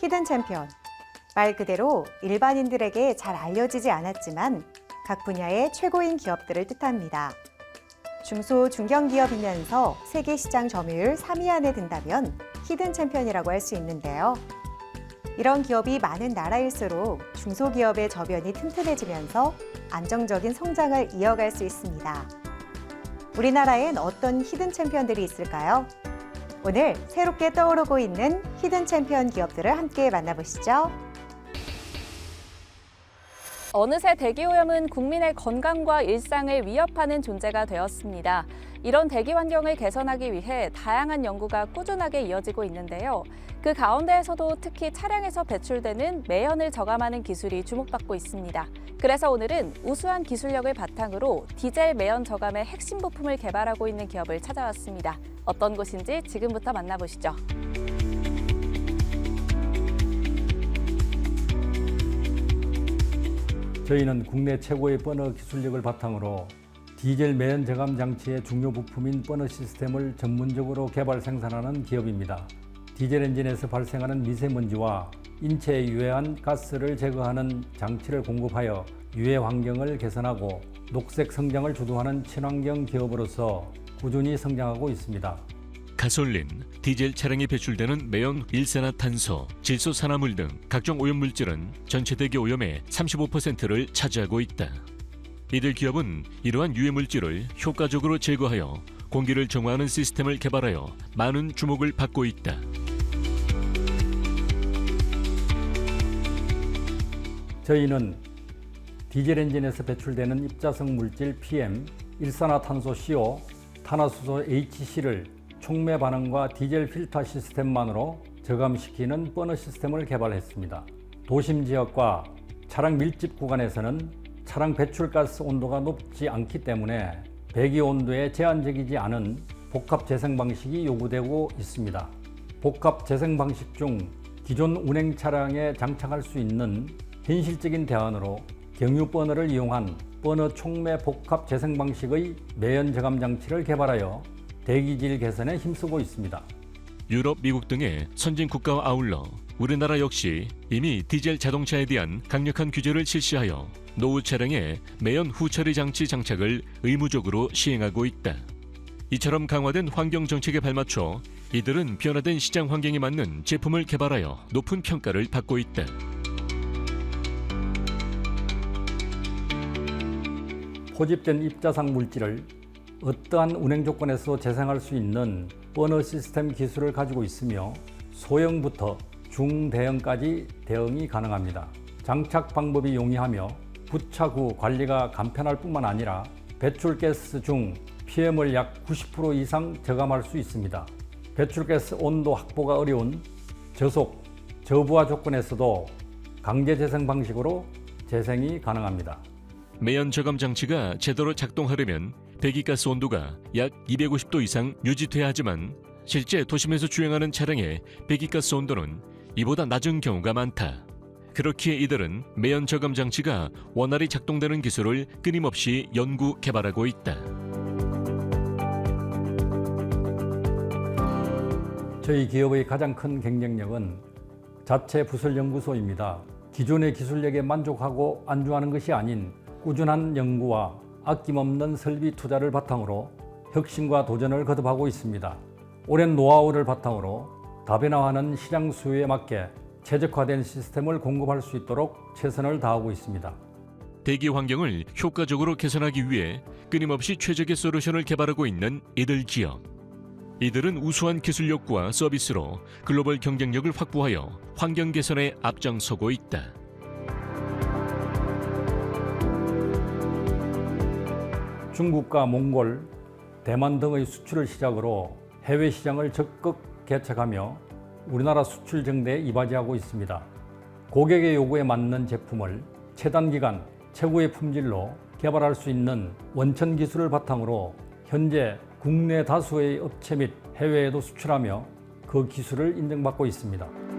히든 챔피언. 말 그대로 일반인들에게 잘 알려지지 않았지만 각 분야의 최고인 기업들을 뜻합니다. 중소 중견 기업이면서 세계 시장 점유율 3위 안에 든다면 히든 챔피언이라고 할 수 있는데요. 이런 기업이 많은 나라일수록 중소기업의 저변이 튼튼해지면서 안정적인 성장을 이어갈 수 있습니다. 우리나라엔 어떤 히든 챔피언들이 있을까요? 오늘 새롭게 떠오르고 있는 히든 챔피언 기업들을 함께 만나보시죠. 어느새 대기오염은 국민의 건강과 일상을 위협하는 존재가 되었습니다. 이런 대기 환경을 개선하기 위해 다양한 연구가 꾸준하게 이어지고 있는데요. 그 가운데에서도 특히 차량에서 배출되는 매연을 저감하는 기술이 주목받고 있습니다. 그래서 오늘은 우수한 기술력을 바탕으로 디젤 매연 저감의 핵심 부품을 개발하고 있는 기업을 찾아왔습니다. 어떤 곳인지 지금부터 만나보시죠. 저희는 국내 최고의 버너 기술력을 바탕으로 디젤 매연 저감 장치의 중요 부품인 버너 시스템을 전문적으로 개발 생산하는 기업입니다. 디젤 엔진에서 발생하는 미세먼지와 인체에 유해한 가스를 제거하는 장치를 공급하여 유해 환경을 개선하고 녹색 성장을 주도하는 친환경 기업으로서 꾸준히 성장하고 있습니다. 가솔린, 디젤 차량에 배출되는 매연 일산화탄소, 질소 산화물 등 각종 오염물질은 전체 대기 오염의 35%를 차지하고 있다. 이들 기업은 이러한 유해물질을 효과적으로 제거하여 공기를 정화하는 시스템을 개발하여 많은 주목을 받고 있다. 저희는 디젤 엔진에서 배출되는 입자성 물질 PM, 일산화탄소 CO, 탄화수소 HC를 촉매 반응과 디젤 필터 시스템만으로 저감시키는 버너 시스템을 개발했습니다. 도심 지역과 차량 밀집 구간에서는 차량 배출가스 온도가 높지 않기 때문에 배기 온도에 제한적이지 않은 복합 재생 방식이 요구되고 있습니다. 복합 재생 방식 중 기존 운행 차량에 장착할 수 있는 현실적인 대안으로 경유 버너를 이용한 버너 촉매 복합 재생 방식의 매연 저감 장치를 개발하여 대기질 개선에 힘쓰고 있습니다. 유럽, 미국 등의 선진 국가와 아울러 우리나라 역시 이미 디젤 자동차에 대한 강력한 규제를 실시하여 노후 차량에 매연 후처리 장치 장착을 의무적으로 시행하고 있다. 이처럼 강화된 환경 정책에 발맞춰 이들은 변화된 시장 환경에 맞는 제품을 개발하여 높은 평가를 받고 있다. 포집된 입자상 물질을 어떠한 운행 조건에서 재생할 수 있는 버너 시스템 기술을 가지고 있으며 소형부터 중대형까지 대응이 가능합니다. 장착 방법이 용이하며 부착 후 관리가 간편할 뿐만 아니라 배출가스 중 PM을 약 90% 이상 저감할 수 있습니다. 배출가스 온도 확보가 어려운 저속, 저부하 조건에서도 강제 재생 방식으로 재생이 가능합니다. 매연 저감 장치가 제대로 작동하려면 배기가스 온도가 약 250도 이상 유지돼야 하지만 실제 도심에서 주행하는 차량의 배기가스 온도는 이보다 낮은 경우가 많다. 그렇기에 이들은 매연 저감 장치가 원활히 작동되는 기술을 끊임없이 연구 개발하고 있다. 저희 기업의 가장 큰 경쟁력은 자체 부설 연구소입니다. 기존의 기술력에 만족하고 안주하는 것이 아닌 꾸준한 연구와 아낌없는 설비 투자를 바탕으로 혁신과 도전을 거듭하고 있습니다. 오랜 노하우를 바탕으로 다변화하는 시장 수요에 맞게 최적화된 시스템을 공급할 수 있도록 최선을 다하고 있습니다. 대기 환경을 효과적으로 개선하기 위해 끊임없이 최적의 솔루션을 개발하고 있는 이들 기업. 이들은 우수한 기술력과 서비스로 글로벌 경쟁력을 확보하여 환경 개선에 앞장서고 있다. 중국과 몽골, 대만 등의 수출을 시작으로 해외 시장을 적극 개척하며 우리나라 수출 정대에 이바지하고 있습니다. 고객의 요구에 맞는 제품을 최단 기간 최고의 품질로 개발할 수 있는 원천 기술을 바탕으로 현재 국내 다수의 업체 및 해외에도 수출하며 그 기술을 인정받고 있습니다.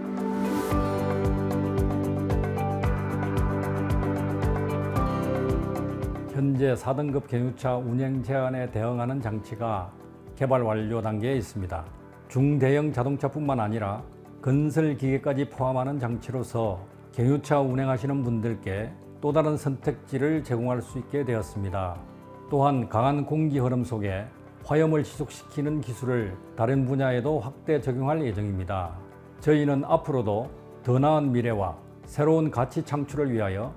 현재 4등급 경유차 운행 제한에 대응하는 장치가 개발 완료 단계에 있습니다. 중대형 자동차뿐만 아니라 건설 기계까지 포함하는 장치로서 경유차 운행하시는 분들께 또 다른 선택지를 제공할 수 있게 되었습니다. 또한 강한 공기 흐름 속에 화염을 지속시키는 기술을 다른 분야에도 확대 적용할 예정입니다. 저희는 앞으로도 더 나은 미래와 새로운 가치 창출을 위하여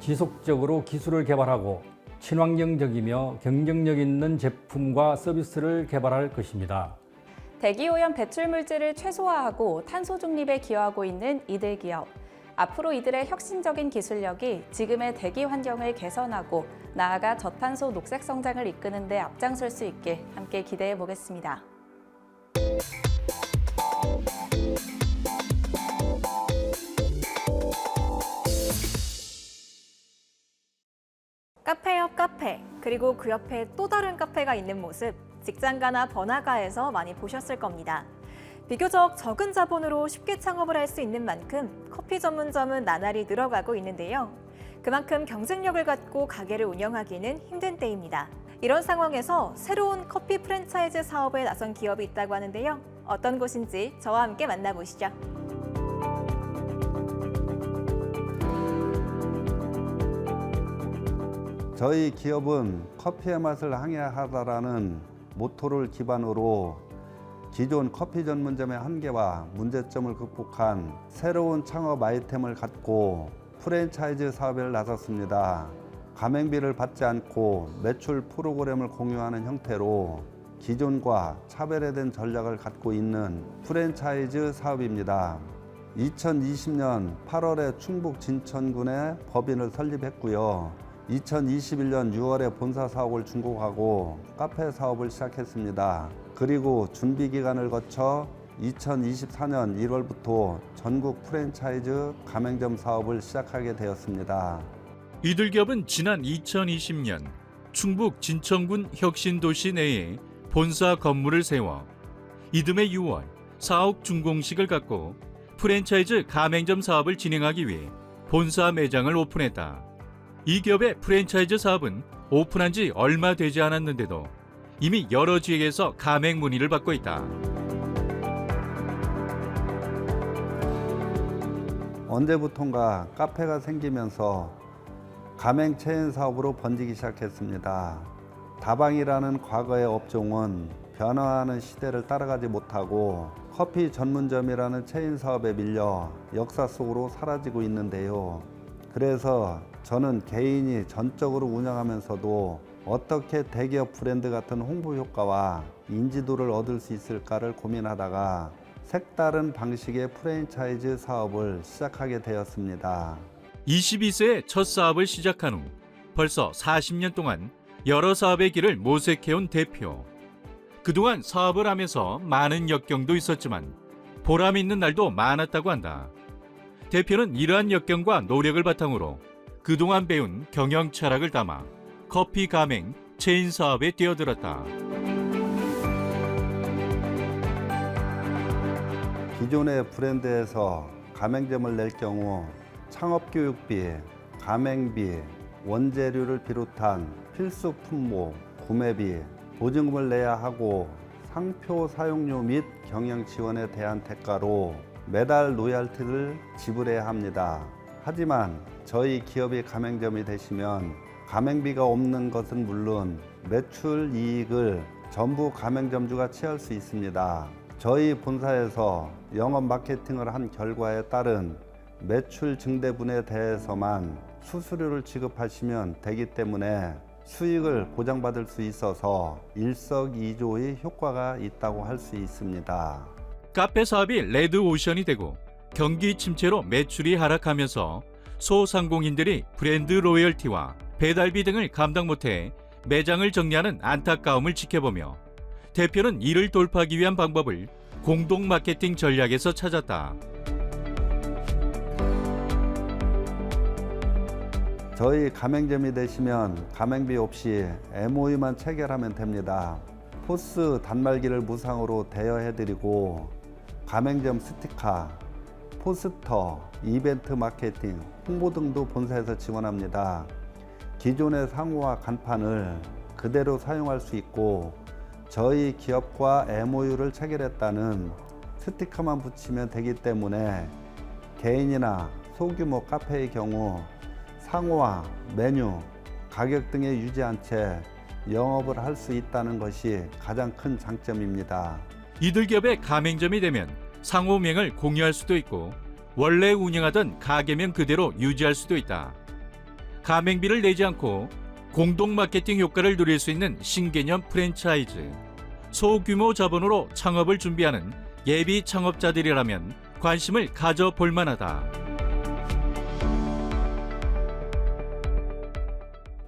지속적으로 기술을 개발하고 친환경적이며 경쟁력 있는 제품과 서비스를 개발할 것입니다. 대기오염 배출 물질을 최소화하고 탄소 중립에 기여하고 있는 이들 기업. 앞으로 이들의 혁신적인 기술력이 지금의 대기 환경을 개선하고 나아가 저탄소 녹색 성장을 이끄는 데 앞장설 수 있게 함께 기대해 보겠습니다. 그리고 그 옆에 또 다른 카페가 있는 모습, 직장가나 번화가에서 많이 보셨을 겁니다. 비교적 적은 자본으로 쉽게 창업을 할 수 있는 만큼 커피 전문점은 나날이 늘어가고 있는데요. 그만큼 경쟁력을 갖고 가게를 운영하기는 힘든 때입니다. 이런 상황에서 새로운 커피 프랜차이즈 사업에 나선 기업이 있다고 하는데요. 어떤 곳인지 저와 함께 만나보시죠. 저희 기업은 커피의 맛을 항해하다라는 모토를 기반으로 기존 커피 전문점의 한계와 문제점을 극복한 새로운 창업 아이템을 갖고 프랜차이즈 사업에 나섰습니다. 가맹비를 받지 않고 매출 프로그램을 공유하는 형태로 기존과 차별화된 전략을 갖고 있는 프랜차이즈 사업입니다. 2020년 8월에 충북 진천군에 법인을 설립했고요. 2021년 6월에 본사 사업을 중국하고 카페 사업을 시작했습니다. 그리고 준비 기간을 거쳐 2024년 1월부터 전국 프랜차이즈 가맹점 사업을 시작하게 되었습니다. 이들 기업은 지난 2020년 충북 진천군 혁신도시 내에 본사 건물을 세워 이듬해 6월 사옥 준공식을 갖고 프랜차이즈 가맹점 사업을 진행하기 위해 본사 매장을 오픈했다. 이 기업의 프랜차이즈 사업은 오픈한 지 얼마 되지 않았는데도 이미 여러 지역에서 가맹 문의를 받고 있다. 언제부턴가 카페가 생기면서 가맹 체인 사업으로 번지기 시작했습니다. 다방이라는 과거의 업종은 변화하는 시대를 따라가지 못하고 커피 전문점이라는 체인 사업에 밀려 역사 속으로 사라지고 있는데요. 그래서 저는 개인이 전적으로 운영하면서도 어떻게 대기업 브랜드 같은 홍보 효과와 인지도를 얻을 수 있을까를 고민하다가 색다른 방식의 프랜차이즈 사업을 시작하게 되었습니다. 22세에 첫 사업을 시작한 후 벌써 40년 동안 여러 사업의 길을 모색해온 대표. 그동안 사업을 하면서 많은 역경도 있었지만 보람 있는 날도 많았다고 한다. 대표는 이러한 역경과 노력을 바탕으로 그동안 배운 경영 철학을 담아 커피 가맹 체인 사업에 뛰어들었다. 기존의 브랜드에서 가맹점을 낼 경우 창업 교육비, 가맹비, 원재료를 비롯한 필수 품목, 구매비, 보증금을 내야 하고 상표 사용료 및 경영 지원에 대한 대가로 매달 로얄티를 지불해야 합니다. 하지만 저희 기업이 가맹점이 되시면 가맹비가 없는 것은 물론 매출 이익을 전부 가맹점주가 취할 수 있습니다. 저희 본사에서 영업 마케팅을 한 결과에 따른 매출 증대분에 대해서만 수수료를 지급하시면 되기 때문에 수익을 보장받을 수 있어서 일석이조의 효과가 있다고 할 수 있습니다. 카페 사업이 레드 오션이 되고 경기 침체로 매출이 하락하면서 소상공인들이 브랜드 로열티와 배달비 등을 감당 못해 매장을 정리하는 안타까움을 지켜보며 대표는 이를 돌파하기 위한 방법을 공동 마케팅 전략에서 찾았다. 저희 가맹점이 되시면 가맹비 없이 MOU만 체결하면 됩니다. 포스 단말기를 무상으로 대여해드리고 가맹점 스티커, 포스터, 이벤트 마케팅, 홍보 등도 본사에서 지원합니다. 기존의 상호와 간판을 그대로 사용할 수 있고 저희 기업과 MOU를 체결했다는 스티커만 붙이면 되기 때문에 개인이나 소규모 카페의 경우 상호와 메뉴, 가격 등에 유지한 채 영업을 할 수 있다는 것이 가장 큰 장점입니다. 이들 기업의 가맹점이 되면 상호명을 공유할 수도 있고 원래 운영하던 가게명 그대로 유지할 수도 있다. 가맹비를 내지 않고 공동 마케팅 효과를 누릴 수 있는 신개념 프랜차이즈. 소규모 자본으로 창업을 준비하는 예비 창업자들이라면 관심을 가져볼 만하다.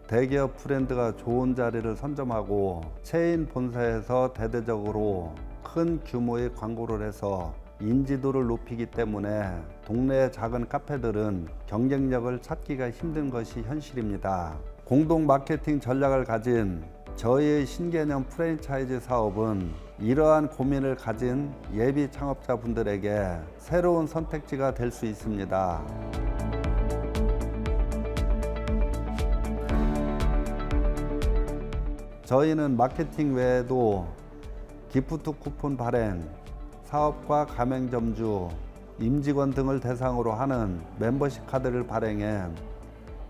대기업 브랜드가 좋은 자리를 선점하고 체인 본사에서 대대적으로 큰 규모의 광고를 해서 인지도를 높이기 때문에 동네 작은 카페들은 경쟁력을 찾기가 힘든 것이 현실입니다. 공동 마케팅 전략을 가진 저희의 신개념 프랜차이즈 사업은 이러한 고민을 가진 예비 창업자분들에게 새로운 선택지가 될 수 있습니다. 저희는 마케팅 외에도 기프트 쿠폰 발행, 사업과 가맹점주, 임직원 등을 대상으로 하는 멤버십 카드를 발행해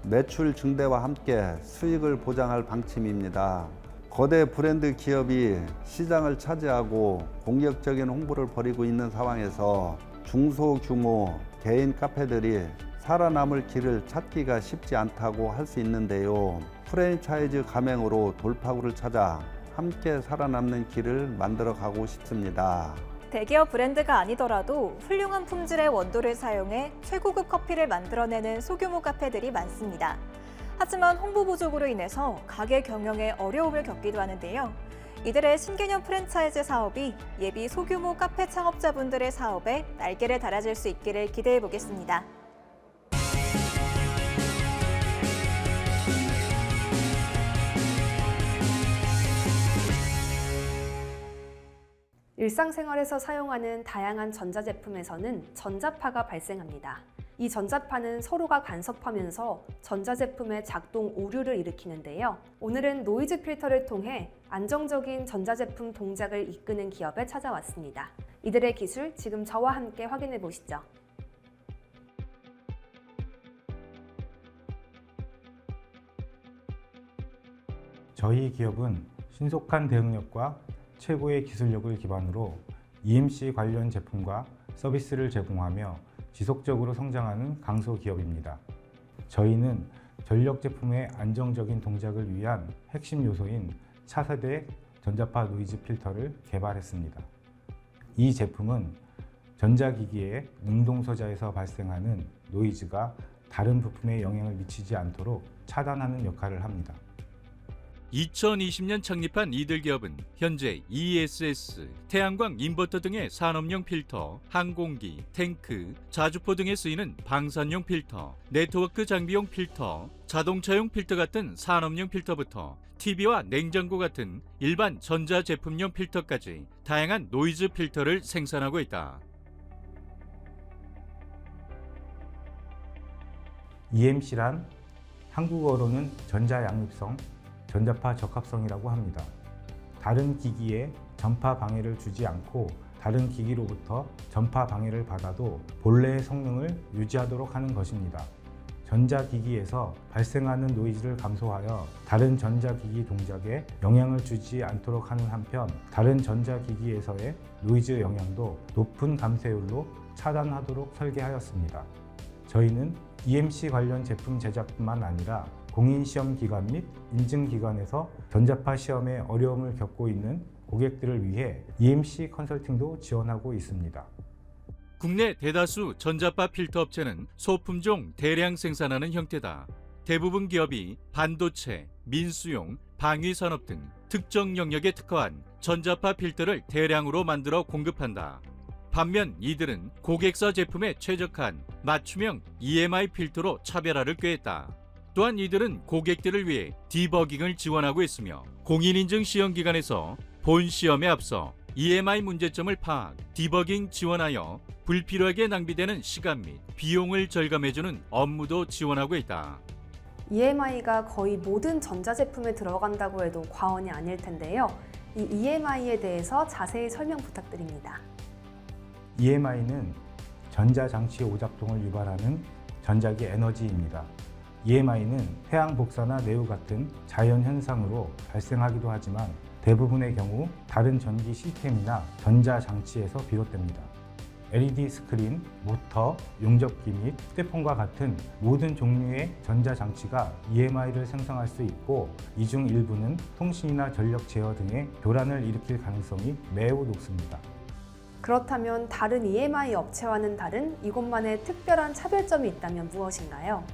매출 증대와 함께 수익을 보장할 방침입니다. 거대 브랜드 기업이 시장을 차지하고 공격적인 홍보를 벌이고 있는 상황에서 중소 규모 개인 카페들이 살아남을 길을 찾기가 쉽지 않다고 할 수 있는데요. 프랜차이즈 가맹으로 돌파구를 찾아 함께 살아남는 길을 만들어 가고 싶습니다. 대기업 브랜드가 아니더라도 훌륭한 품질의 원두를 사용해 최고급 커피를 만들어내는 소규모 카페들이 많습니다. 하지만 홍보 부족으로 인해서 가게 경영에 어려움을 겪기도 하는데요. 이들의 신개념 프랜차이즈 사업이 예비 소규모 카페 창업자분들의 사업에 날개를 달아줄 수 있기를 기대해 보겠습니다. 일상생활에서 사용하는 다양한 전자제품에서는 전자파가 발생합니다. 이 전자파는 서로가 간섭하면서 전자제품의 작동 오류를 일으키는데요. 오늘은 노이즈 필터를 통해 안정적인 전자제품 동작을 이끄는 기업에 찾아왔습니다. 이들의 기술 지금 저와 함께 확인해 보시죠. 저희 기업은 신속한 대응력과 최고의 기술력을 기반으로 EMC 관련 제품과 서비스를 제공하며 지속적으로 성장하는 강소 기업입니다. 저희는 전력 제품의 안정적인 동작을 위한 핵심 요소인 차세대 전자파 노이즈 필터를 개발했습니다. 이 제품은 전자기기의 능동소자에서 발생하는 노이즈가 다른 부품에 영향을 미치지 않도록 차단하는 역할을 합니다. 2020년 창립한 이들 기업은 현재 ESS, 태양광 인버터 등의 산업용 필터, 항공기, 탱크, 자주포 등에 쓰이는 방산용 필터, 네트워크 장비용 필터, 자동차용 필터 같은 산업용 필터부터 TV와 냉장고 같은 일반 전자 제품용 필터까지 다양한 노이즈 필터를 생산하고 있다. EMC란 한국어로는 전자양립성, 전자파 적합성이라고 합니다. 다른 기기에 전파 방해를 주지 않고 다른 기기로부터 전파 방해를 받아도 본래의 성능을 유지하도록 하는 것입니다. 전자기기에서 발생하는 노이즈를 감소하여 다른 전자기기 동작에 영향을 주지 않도록 하는 한편 다른 전자기기에서의 노이즈 영향도 높은 감쇄율로 차단하도록 설계하였습니다. 저희는 EMC 관련 제품 제작뿐만 아니라 공인시험 기관 및 인증기관에서 전자파 시험에 어려움을 겪고 있는 고객들을 위해 EMC 컨설팅도 지원하고 있습니다. 국내 대다수 전자파 필터 업체는 소품종 대량 생산하는 형태다. 대부분 기업이 반도체, 민수용, 방위 산업 등 특정 영역에 특화한 전자파 필터를 대량으로 만들어 공급한다. 반면 이들은 고객사 제품에 최적한 맞춤형 EMI 필터로 차별화를 꾀했다. 또한 이들은 고객들을 위해 디버깅을 지원하고 있으며 공인인증 시험기관에서 본 시험에 앞서 EMI 문제점을 파악, 디버깅 지원하여 불필요하게 낭비되는 시간 및 비용을 절감해주는 업무도 지원하고 있다. EMI가 거의 모든 전자제품에 들어간다고 해도 과언이 아닐 텐데요. 이 EMI에 대해서 자세히 설명 부탁드립니다. EMI는 전자장치 오작동을 유발하는 전자기 에너지입니다. EMI는 태양 복사나 내우 같은 자연 현상으로 발생하기도 하지만 대부분의 경우 다른 전기 시스템이나 전자 장치에서 비롯됩니다. LED 스크린, 모터, 용접기 및 휴대폰과 같은 모든 종류의 전자 장치가 EMI를 생성할 수 있고 이 중 일부는 통신이나 전력 제어 등의 교란을 일으킬 가능성이 매우 높습니다. 그렇다면 다른 EMI 업체와는 다른 이곳만의 특별한 차별점이 있다면 무엇인가요?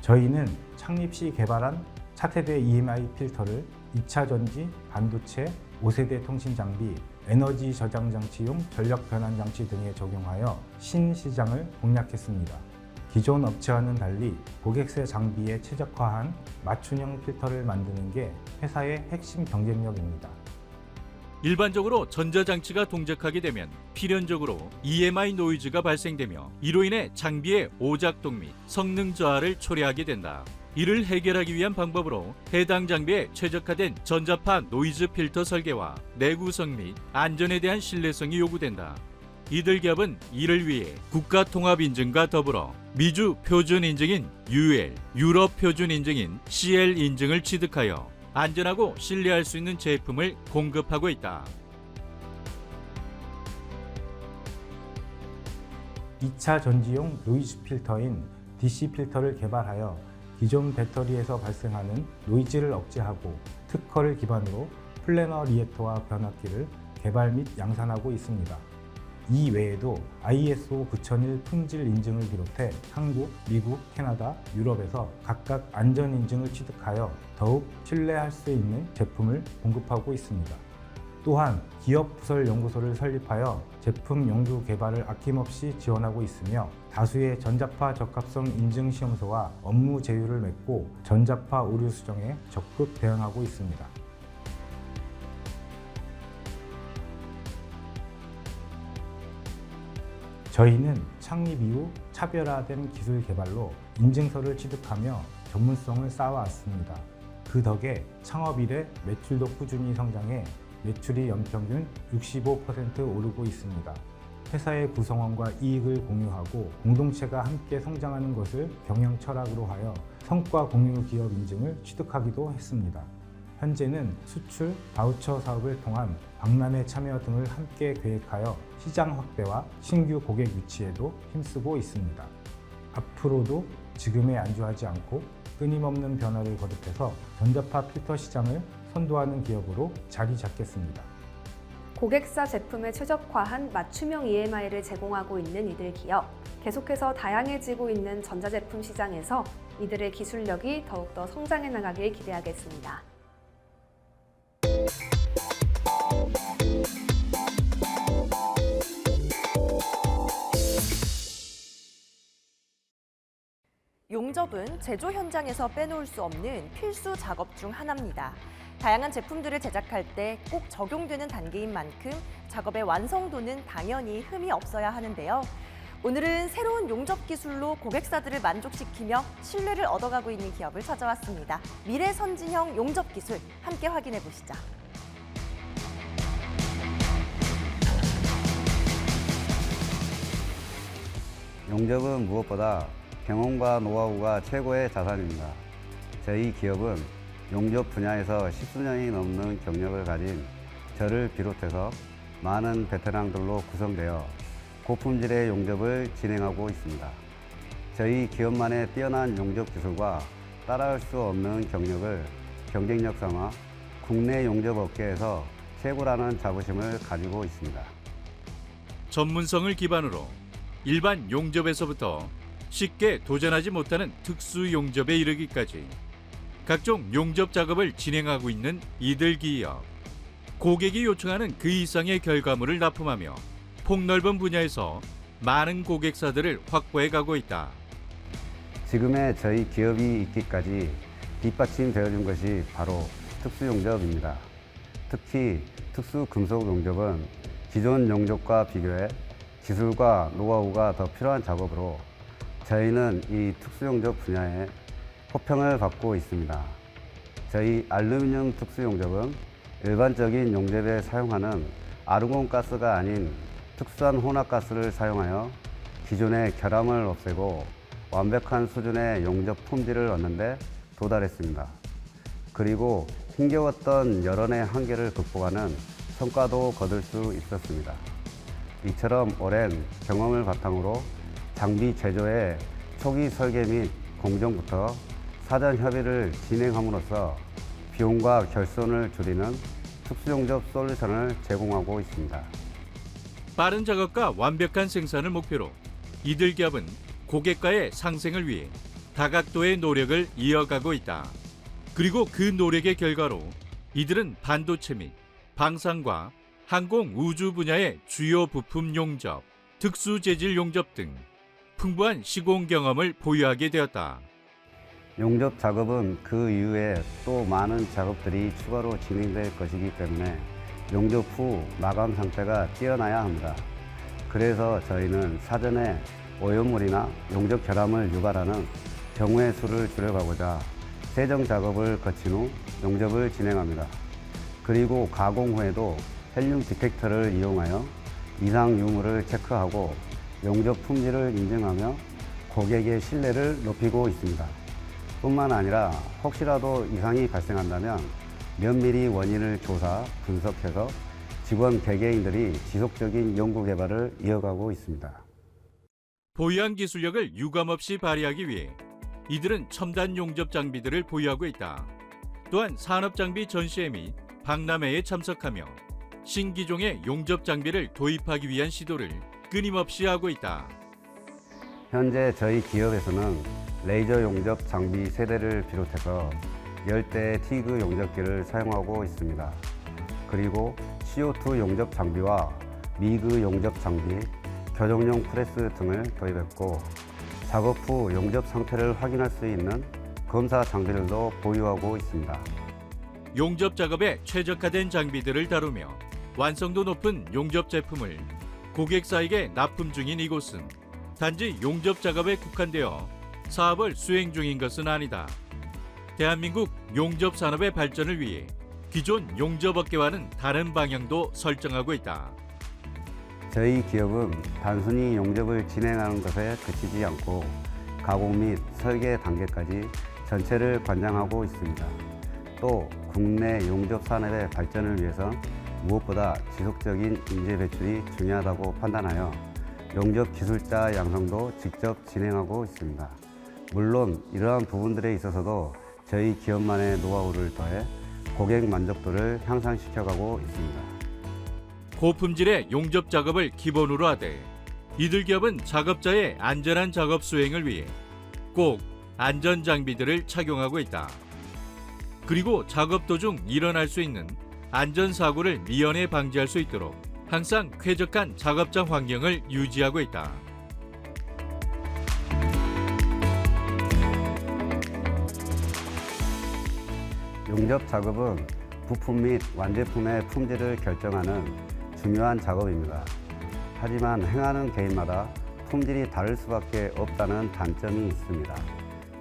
저희는 창립 시 개발한 차세대 EMI 필터를 2차 전지, 반도체, 5세대 통신 장비, 에너지 저장 장치용 전력 변환 장치 등에 적용하여 신시장을 공략했습니다. 기존 업체와는 달리 고객세 장비에 최적화한 맞춤형 필터를 만드는 게 회사의 핵심 경쟁력입니다. 일반적으로 전자장치가 동작하게 되면 필연적으로 EMI 노이즈가 발생되며 이로 인해 장비의 오작동 및 성능 저하를 초래하게 된다. 이를 해결하기 위한 방법으로 해당 장비에 최적화된 전자파 노이즈 필터 설계와 내구성 및 안전에 대한 신뢰성이 요구된다. 이들 기업은 이를 위해 국가 통합 인증과 더불어 미주 표준 인증인 UL, 유럽 표준 인증인 CL 인증을 취득하여 안전하고 신뢰할 수 있는 제품을 공급하고 있다. 2차 전지용 노이즈 필터인 DC 필터를 개발하여 기존 배터리에서 발생하는 노이즈를 억제하고 특허를 기반으로 플래너 리액터와 변압기를 개발 및 양산하고 있습니다. 이 외에도 ISO 9001 품질 인증을 비롯해 한국, 미국, 캐나다, 유럽에서 각각 안전 인증을 취득하여 더욱 신뢰할 수 있는 제품을 공급하고 있습니다. 또한 기업 부설 연구소를 설립하여 제품 연구 개발을 아낌없이 지원하고 있으며 다수의 전자파 적합성 인증 시험소와 업무 제휴를 맺고 전자파 오류 수정에 적극 대응하고 있습니다. 저희는 창립 이후 차별화된 기술 개발로 인증서를 취득하며 전문성을 쌓아왔습니다. 그 덕에 창업 이래 매출도 꾸준히 성장해 매출이 연평균 65% 오르고 있습니다. 회사의 구성원과 이익을 공유하고 공동체가 함께 성장하는 것을 경영 철학으로 하여 성과 공유 기업 인증을 취득하기도 했습니다. 현재는 수출, 바우처 사업을 통한 박람회 참여 등을 함께 계획하여 시장 확대와 신규 고객 유치에도 힘쓰고 있습니다. 앞으로도 지금에 안주하지 않고 끊임없는 변화를 거듭해서 전자파 필터 시장을 선도하는 기업으로 자리 잡겠습니다. 고객사 제품에 최적화한 맞춤형 EMI를 제공하고 있는 이들 기업. 계속해서 다양해지고 있는 전자제품 시장에서 이들의 기술력이 더욱더 성장해 나가길 기대하겠습니다. 용접은 제조 현장에서 빼놓을 수 없는 필수 작업 중 하나입니다. 다양한 제품들을 제작할 때 꼭 적용되는 단계인 만큼 작업의 완성도는 당연히 흠이 없어야 하는데요. 오늘은 새로운 용접 기술로 고객사들을 만족시키며 신뢰를 얻어가고 있는 기업을 찾아왔습니다. 미래 선진형 용접 기술 함께 확인해 보시죠. 용접은 무엇보다 경험과 노하우가 최고의 자산입니다. 저희 기업은 용접 분야에서 십수년이 넘는 경력을 가진 저를 비롯해서 많은 베테랑들로 구성되어 고품질의 용접을 진행하고 있습니다. 저희 기업만의 뛰어난 용접 기술과 따라할 수 없는 경력을 경쟁력 삼아 국내 용접 업계에서 최고라는 자부심을 가지고 있습니다. 전문성을 기반으로 일반 용접에서부터 쉽게 도전하지 못하는 특수 용접에 이르기까지 각종 용접 작업을 진행하고 있는 이들 기업. 고객이 요청하는 그 이상의 결과물을 납품하며 폭넓은 분야에서 많은 고객사들을 확보해 가고 있다. 지금의 저희 기업이 있기까지 뒷받침 되어준 것이 바로 특수용접입니다. 특히 특수금속 용접은 기존 용접과 비교해 기술과 노하우가 더 필요한 작업으로 저희는 이 특수용접 분야에 호평을 받고 있습니다. 저희 알루미늄 특수용접은 일반적인 용접에 사용하는 아르곤 가스가 아닌 특수한 혼합가스를 사용하여 기존의 결함을 없애고 완벽한 수준의 용접 품질을 얻는데 도달했습니다. 그리고 힘겨웠던 여론의 한계를 극복하는 성과도 거둘 수 있었습니다. 이처럼 오랜 경험을 바탕으로 장비 제조의 초기 설계 및 공정부터 사전 협의를 진행함으로써 비용과 결손을 줄이는 특수용접 솔루션을 제공하고 있습니다. 빠른 작업과 완벽한 생산을 목표로 이들 기업은 고객과의 상생을 위해 다각도의 노력을 이어가고 있다. 그리고 그 노력의 결과로 이들은 반도체 및 방산과 항공 우주 분야의 주요 부품 용접, 특수 재질 용접 등 풍부한 시공 경험을 보유하게 되었다. 용접 작업은 그 이후에 또 많은 작업들이 추가로 진행될 것이기 때문에 용접 후 마감 상태가 뛰어나야 합니다. 그래서 저희는 사전에 오염물이나 용접 결함을 유발하는 경우의 수를 줄여가고자 세정 작업을 거친 후 용접을 진행합니다. 그리고 가공 후에도 헬륨 디텍터를 이용하여 이상 유무를 체크하고 용접 품질을 인증하며 고객의 신뢰를 높이고 있습니다. 뿐만 아니라 혹시라도 이상이 발생한다면 면밀히 원인을 조사, 분석해서 직원 개개인들이 지속적인 연구 개발을 이어가고 있습니다. 보유한 기술력을 유감없이 발휘하기 위해 이들은 첨단 용접 장비들을 보유하고 있다. 또한 산업 장비 전시회 및 박람회에 참석하며 신기종의 용접 장비를 도입하기 위한 시도를 끊임없이 하고 있다. 현재 저희 기업에서는 레이저 용접 장비 세대를 비롯해서 열대 티그 용접기를 사용하고 있습니다. 그리고 CO2 용접 장비와 미그 용접 장비, 교정용 프레스 등을 도입했고 작업 후 용접 상태를 확인할 수 있는 검사 장비들도 보유하고 있습니다. 용접 작업에 최적화된 장비들을 다루며 완성도 높은 용접 제품을 고객사에게 납품 중인 이곳은 단지 용접 작업에 국한되어 사업을 수행 중인 것은 아니다. 대한민국 용접 산업의 발전을 위해 기존 용접 업계와는 다른 방향도 설정하고 있다. 저희 기업은 단순히 용접을 진행하는 것에 그치지 않고 가공 및 설계 단계까지 전체를 관장하고 있습니다. 또 국내 용접 산업의 발전을 위해서 무엇보다 지속적인 인재 배출이 중요하다고 판단하여 용접 기술자 양성도 직접 진행하고 있습니다. 물론 이러한 부분들에 있어서도 저희 기업만의 노하우를 더해 고객 만족도를 향상시켜가고 있습니다. 고품질의 용접 작업을 기본으로 하되 이들 기업은 작업자의 안전한 작업 수행을 위해 꼭 안전 장비들을 착용하고 있다. 그리고 작업 도중 일어날 수 있는 안전 사고를 미연에 방지할 수 있도록 항상 쾌적한 작업장 환경을 유지하고 있다. 용접 작업은 부품 및 완제품의 품질을 결정하는 중요한 작업입니다. 하지만 행하는 개인마다 품질이 다를 수밖에 없다는 단점이 있습니다.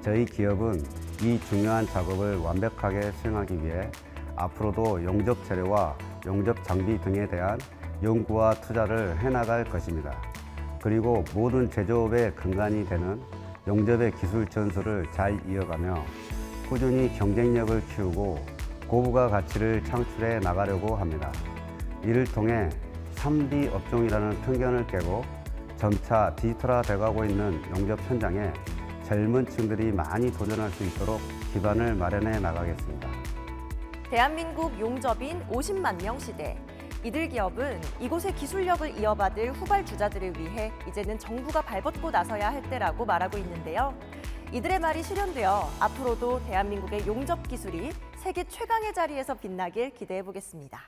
저희 기업은 이 중요한 작업을 완벽하게 수행하기 위해 앞으로도 용접 재료와 용접 장비 등에 대한 연구와 투자를 해나갈 것입니다. 그리고 모든 제조업의 근간이 되는 용접의 기술 전수를 잘 이어가며 꾸준히 경쟁력을 키우고 고부가 가치를 창출해 나가려고 합니다. 이를 통해 3D 업종이라는 편견을 깨고 점차 디지털화 돼가고 있는 용접 현장에 젊은 층들이 많이 도전할 수 있도록 기반을 마련해 나가겠습니다. 대한민국 용접인 50만 명 시대. 이들 기업은 이곳의 기술력을 이어받을 후발 주자들을 위해 이제는 정부가 발벗고 나서야 할 때라고 말하고 있는데요. 이들의 말이 실현되어 앞으로도 대한민국의 용접 기술이 세계 최강의 자리에서 빛나길 기대해 보겠습니다.